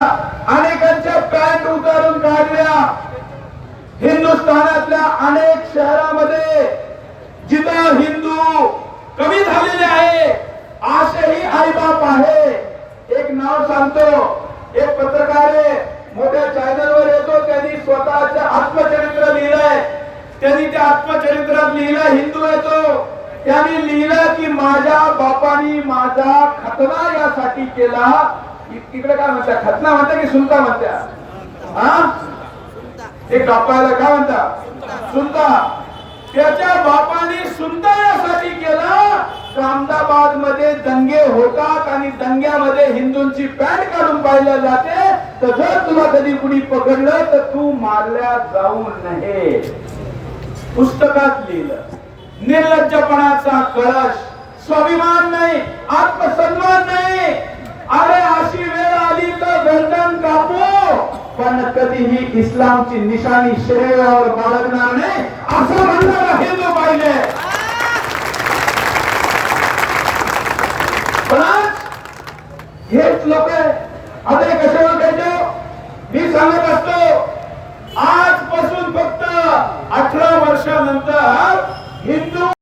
अनेकांच्या पॅन्ट उतारून काढल्या. हिंदुस्थानातल्या अनेक शहरामध्ये जिथं हिंदू कमी झालेले आहे असेही आईबाप आहे. एक नाव सांगतो एक पत्रकार आहे मोठ्या चॅनलवर येतो त्यांनी स्वतःचं आत्मचरित्र लिहिलंय. त्यांनी त्या आत्मचरित्रात लिहिलं हिंदू आहे त्यांनी लिहिलं की माझ्या बापानी माझा खतना यासाठी केला. तिकडे काय म्हणता खतना म्हणता की सुलता म्हणत्या? हा? हे कापायला काय म्हणता? सुनता त्याच्या बापाने सुनता यासाठी केला. अहमदाबादमध्ये दंगे होतात आणि दंग्यामध्ये हिंदूंची पॅन्ट काढून पाहिलं जाते. तर जर तुला कधी कुणी पकडलं तर तू मारल्या जाऊ नये. पुस्तकात लिहिलं. निर्लज्जपणाचा कळश स्वाभिमान नाही आत्मसन्मान नाही. अरे अशी वेळ आली तर गर्दन कापू. पण कधीही इस्लामची निशाणी शरीरावर बाळगणार नाही असं म्हणणारा हिंदू पाहिजे पण हेच लोक आता हे कसे ओळखायचे मी सांगत असतो आजपासून फक्त अठरा वर्षानंतर হিন্দু